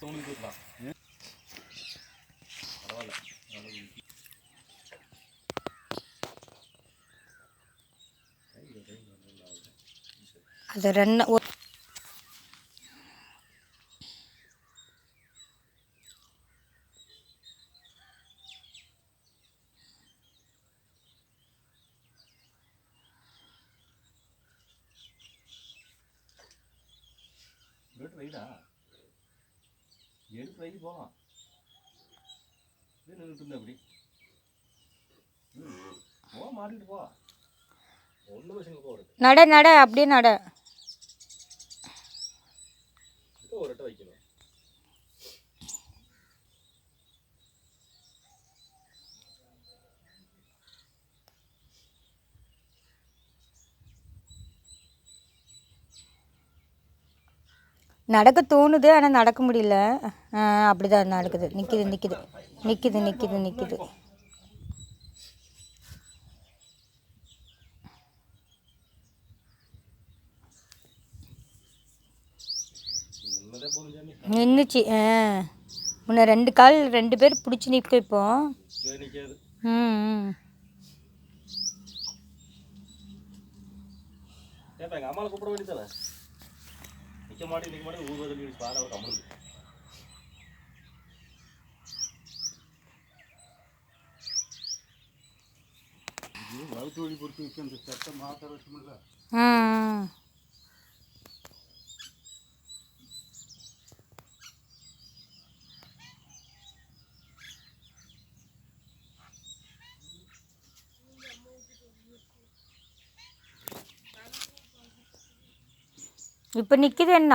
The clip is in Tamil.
சவுண்ட் கேட்கலாம் பரவாயில்ல அது ரெண்டு ஒ- கேட்டு ரைடா எடுத்து ரைடு போகலாம் இது நின்றுட்டு அப்படி. போ மாட்டிட்டு போ. ஒன்றும் நட நட அப்படியே நட. ஒரு வைக்கணும் நடக்க தோணுது ஆனால் நடக்க முடியல. அப்படி தான் நடக்குது. நிற்கிது நிற்கிது நிற்கிது நிற்கிது நிற்கிது நின்றுச்சு ஆ. முன்ன ரெண்டு கால் ரெண்டு பேர் பிடிச்சி நிற்க இப்போ. ம் ம். எங்கள் அம்மாவை கூப்பிட வேண்டியதானே நிற்க மாட்டேன் நிற்க மாட்டேன். ஊர் தள்ளி பாட அவர் அமருது வகுத்து வழி பொறுத்து இப்போ இந்த சட்டை மாற்ற வச்சுமில்ல ஆ ஆ. இப்போ நிற்கிது என்ன?